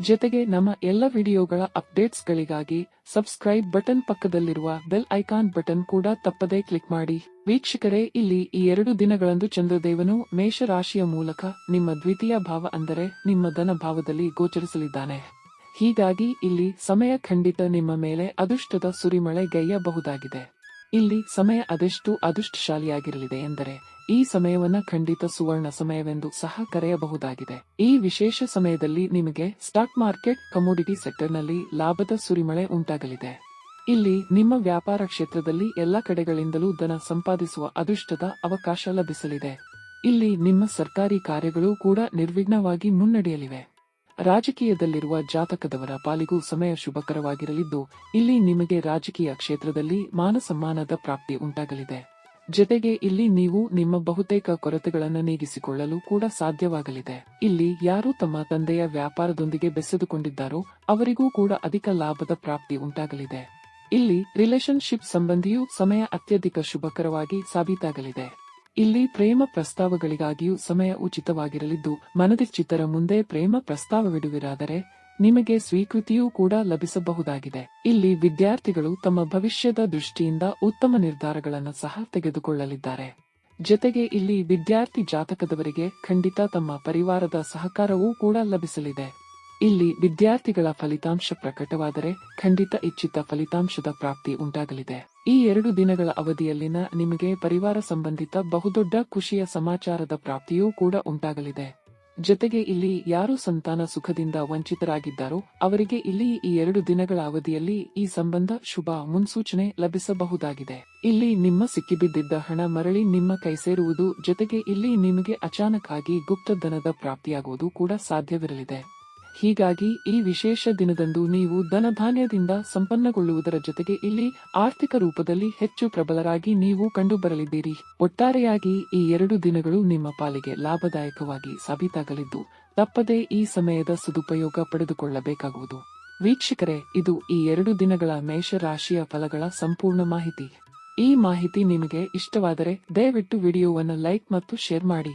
ಜೊತೆಗೆ ನಮ್ಮ ಎಲ್ಲ ವಿಡಿಯೋಗಳ ಅಪ್ಡೇಟ್ಸ್ಗಳಿಗಾಗಿ ಸಬ್ಸ್ಕ್ರೈಬ್ ಬಟನ್ ಪಕ್ಕದಲ್ಲಿರುವ ಬೆಲ್ ಐಕಾನ್ ಬಟನ್ ಕೂಡ ತಪ್ಪದೇ ಕ್ಲಿಕ್ ಮಾಡಿ. ವೀಕ್ಷಕರೇ, ಇಲ್ಲಿ ಈ ಎರಡು ದಿನಗಳಂದು ಚಂದ್ರದೇವನು ಮೇಷರಾಶಿಯ ಮೂಲಕ ನಿಮ್ಮ ದ್ವಿತೀಯ ಭಾವ ಅಂದರೆ ನಿಮ್ಮ ಧನ ಭಾವದಲ್ಲಿ ಗೋಚರಿಸಲಿದ್ದಾನೆ. ಹೀಗಾಗಿ ಇಲ್ಲಿ ಸಮಯ ಖಂಡಿತ ನಿಮ್ಮ ಮೇಲೆ ಅದೃಷ್ಟದ ಸುರಿಮಳೆ ಗೈಯಬಹುದಾಗಿದೆ. ಇಲ್ಲಿ ಸಮಯ ಅದೆಷ್ಟು ಅದೃಷ್ಟಶಾಲಿಯಾಗಿರಲಿದೆ ಎಂದರೆ, ಈ ಸಮಯವನ್ನ ಖಂಡಿತ ಸುವರ್ಣ ಸಮಯವೆಂದು ಸಹ ಕರೆಯಬಹುದಾಗಿದೆ. ಈ ವಿಶೇಷ ಸಮಯದಲ್ಲಿ ನಿಮಗೆ ಸ್ಟಾಕ್ ಮಾರ್ಕೆಟ್ ಕಮೋಡಿಟಿ ಸೆಕ್ಟರ್ನಲ್ಲಿ ಲಾಭದ ಸುರಿಮಳೆ ಉಂಟಾಗಲಿದೆ. ಇಲ್ಲಿ ನಿಮ್ಮ ವ್ಯಾಪಾರ ಕ್ಷೇತ್ರದಲ್ಲಿ ಎಲ್ಲ ಕಡೆಗಳಿಂದಲೂ ಧನ ಸಂಪಾದಿಸುವ ಅದೃಷ್ಟದ ಅವಕಾಶ ಲಭಿಸಲಿದೆ. ಇಲ್ಲಿ ನಿಮ್ಮ ಸರ್ಕಾರಿ ಕಾರ್ಯಗಳು ಕೂಡ ನಿರ್ವಿಘ್ನವಾಗಿ ಮುನ್ನಡೆಯಲಿವೆ. ರಾಜಕೀಯದಲ್ಲಿರುವ ಜಾತಕದವರ ಪಾಲಿಗೂ ಸಮಯ ಶುಭಕರವಾಗಿರಲಿದ್ದು, ಇಲ್ಲಿ ನಿಮಗೆ ರಾಜಕೀಯ ಕ್ಷೇತ್ರದಲ್ಲಿ ಮಾನಸಮ್ಮಾನದ ಪ್ರಾಪ್ತಿ ಉಂಟಾಗಲಿದೆ. ಜೊತೆಗೆ ಇಲ್ಲಿ ನೀವು ನಿಮ್ಮ ಬಹುತೇಕ ಕೊರತೆಗಳನ್ನು ನೀಗಿಸಿಕೊಳ್ಳಲು ಕೂಡ ಸಾಧ್ಯವಾಗಲಿದೆ. ಇಲ್ಲಿ ಯಾರು ತಮ್ಮ ತಂದೆಯ ವ್ಯಾಪಾರದೊಂದಿಗೆ ಬೆಸೆದುಕೊಂಡಿದ್ದಾರೋ, ಅವರಿಗೂ ಕೂಡ ಅಧಿಕ ಲಾಭದ ಪ್ರಾಪ್ತಿ ಉಂಟಾಗಲಿದೆ. ಇಲ್ಲಿ ರಿಲೇಶನ್ಶಿಪ್ ಸಂಬಂಧಿಯೂ ಸಮಯ ಅತ್ಯಧಿಕ ಶುಭಕರವಾಗಿ ಸಾಬೀತಾಗಲಿದೆ. ಇಲ್ಲಿ ಪ್ರೇಮ ಪ್ರಸ್ತಾವಗಳಿಗಾಗಿಯೂ ಸಮಯ ಉಚಿತವಾಗಿರಲಿದ್ದು ಮನದಿಚ್ಚಿತರ ಮುಂದೆ ಪ್ರೇಮ ಪ್ರಸ್ತಾವವಿಡುವಿರಾದರೆ ನಿಮಗೆ ಸ್ವೀಕೃತಿಯೂ ಕೂಡ ಲಭಿಸಬಹುದಾಗಿದೆ. ಇಲ್ಲಿ ವಿದ್ಯಾರ್ಥಿಗಳು ತಮ್ಮ ಭವಿಷ್ಯದ ದೃಷ್ಟಿಯಿಂದ ಉತ್ತಮ ನಿರ್ಧಾರಗಳನ್ನು ಸಹ ತೆಗೆದುಕೊಳ್ಳಲಿದ್ದಾರೆ. ಜೊತೆಗೆ ಇಲ್ಲಿ ವಿದ್ಯಾರ್ಥಿ ಜಾತಕದವರಿಗೆ ಖಂಡಿತ ತಮ್ಮ ಪರಿವಾರದ ಸಹಕಾರವೂ ಕೂಡ ಲಭಿಸಲಿದೆ. ಇಲ್ಲಿ ವಿದ್ಯಾರ್ಥಿಗಳ ಫಲಿತಾಂಶ ಪ್ರಕಟವಾದರೆ ಖಂಡಿತ ಇಚ್ಛಿತ ಫಲಿತಾಂಶದ ಪ್ರಾಪ್ತಿ ಉಂಟಾಗಲಿದೆ. ಈ ಎರಡು ದಿನಗಳ ಅವಧಿಯಲ್ಲಿನ ನಿಮಗೆ ಪರಿವಾರ ಸಂಬಂಧಿತ ಬಹುದೊಡ್ಡ ಖುಷಿಯ ಸಮಾಚಾರದ ಪ್ರಾಪ್ತಿಯೂ ಕೂಡ ಉಂಟಾಗಲಿದೆ. ಜೊತೆಗೆ ಇಲ್ಲಿ ಯಾರು ಸಂತಾನ ಸುಖದಿಂದ ವಂಚಿತರಾಗಿದ್ದಾರೋ, ಅವರಿಗೆ ಇಲ್ಲಿ ಈ ಎರಡು ದಿನಗಳ ಅವಧಿಯಲ್ಲಿ ಈ ಸಂಬಂಧ ಶುಭ ಮುನ್ಸೂಚನೆ ಲಭಿಸಬಹುದಾಗಿದೆ. ಇಲ್ಲಿ ನಿಮ್ಮ ಸಿಕ್ಕಿಬಿದ್ದಿದ್ದ ಹಣ ಮರಳಿ ನಿಮ್ಮ ಕೈ ಸೇರುವುದು, ಜೊತೆಗೆ ಇಲ್ಲಿ ನಿಮಗೆ ಅಚಾನಕ್ ಆಗಿ ಗುಪ್ತಧನದ ಪ್ರಾಪ್ತಿಯಾಗುವುದು ಕೂಡ ಸಾಧ್ಯವಿರಲಿದೆ. ಹೀಗಾಗಿ ಈ ವಿಶೇಷ ದಿನದಂದು ನೀವು ಧನಧಾನ್ಯದಿಂದ ಸಂಪನ್ನಗೊಳ್ಳುವುದರ ಜೊತೆಗೆ ಇಲ್ಲಿ ಆರ್ಥಿಕ ರೂಪದಲ್ಲಿ ಹೆಚ್ಚು ಪ್ರಬಲರಾಗಿ ನೀವು ಕಂಡುಬರಲಿದ್ದೀರಿ. ಒಟ್ಟಾರೆಯಾಗಿ ಈ ಎರಡು ದಿನಗಳು ನಿಮ್ಮ ಪಾಲಿಗೆ ಲಾಭದಾಯಕವಾಗಿ ಸಾಬೀತಾಗಲಿದ್ದು, ತಪ್ಪದೇ ಈ ಸಮಯದ ಸದುಪಯೋಗ ಪಡೆದುಕೊಳ್ಳಬೇಕಾಗುವುದು. ವೀಕ್ಷಕರೇ, ಇದು ಈ ಎರಡು ದಿನಗಳ ಮೇಷರಾಶಿಯ ಫಲಗಳ ಸಂಪೂರ್ಣ ಮಾಹಿತಿ. ಈ ಮಾಹಿತಿ ನಿಮಗೆ ಇಷ್ಟವಾದರೆ ದಯವಿಟ್ಟು ವಿಡಿಯೋವನ್ನು ಲೈಕ್ ಮತ್ತು ಶೇರ್ ಮಾಡಿ.